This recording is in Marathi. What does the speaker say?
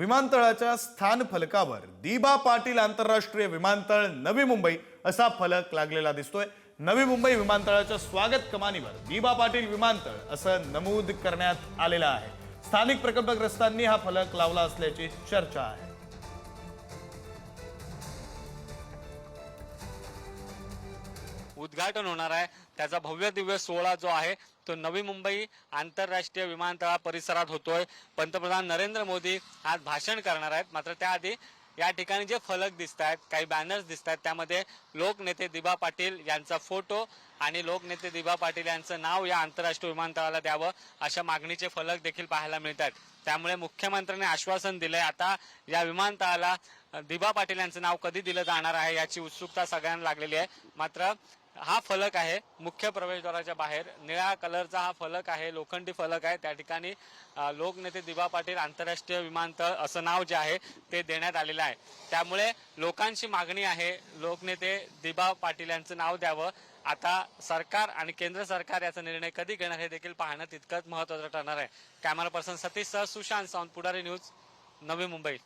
विमानतळाच्या स्थान फलकावर दिबा पाटील आंतरराष्ट्रीय विमानतळ नवी मुंबई असा फलक लागलेला दिसतोय. नवी मुंबई विमानतळाच्या स्वागत कमानीवर दिबा पाटील विमानतळ असं नमूद करण्यात आलेलं आहे. स्थानिक प्रकल्पग्रस्तांनी हा फलक लावला असल्याची चर्चा आहे. उद्घाटन होणार आहे. त्याचा भव्य दिव्य सोहळा जो आहे तो नवी मुंबई आंतरराष्ट्रीय विमानतळा परिसरात होतोय. पंतप्रधान नरेंद्र मोदी आज भाषण करणार आहेत. मात्र त्याआधी या ठिकाणी जे फलक दिसत आहेत काही बॅनर्स दिसत आहेत त्यामध्ये लोकनेते दिबा पाटील यांचा फोटो आणि लोकनेते दिबा पाटील यांचं नाव या आंतरराष्ट्रीय विमानतळाला द्यावं अशा मागणीचे फलक देखील पाहायला मिळतात त्यामुळे मुख्यमंत्र्यांनी आश्वासन दिलंय आता या विमानतळाला दिबा पाटील यांचं नाव कधी दिलं जाणार आहे याची उत्सुकता सगळ्यांना लागलेली आहे. मात्र हा फलक आहे. मुख्य प्रवेशद्वाराच्या बाहेर निळ्या कलरचा हा फलक आहे. लोखंडी फलक आहे. त्या ठिकाणी लोकनेते दिबा पाटील आंतरराष्ट्रीय विमानतळ असं नाव जे आहे ते देण्यात आलेलं आहे. त्यामुळे लोकांची मागणी आहे. लोकनेते दिबा पाटील यांचं नाव द्यावं. आता सरकार आणि केंद्र सरकार याचा निर्णय कधी घेणार हे देखील पाहणं तितकंच महत्वाचं ठरणार आहे. कॅमेरा पर्सन सतीश सह सुशांत सावंत पुढारी न्यूज नवी मुंबई.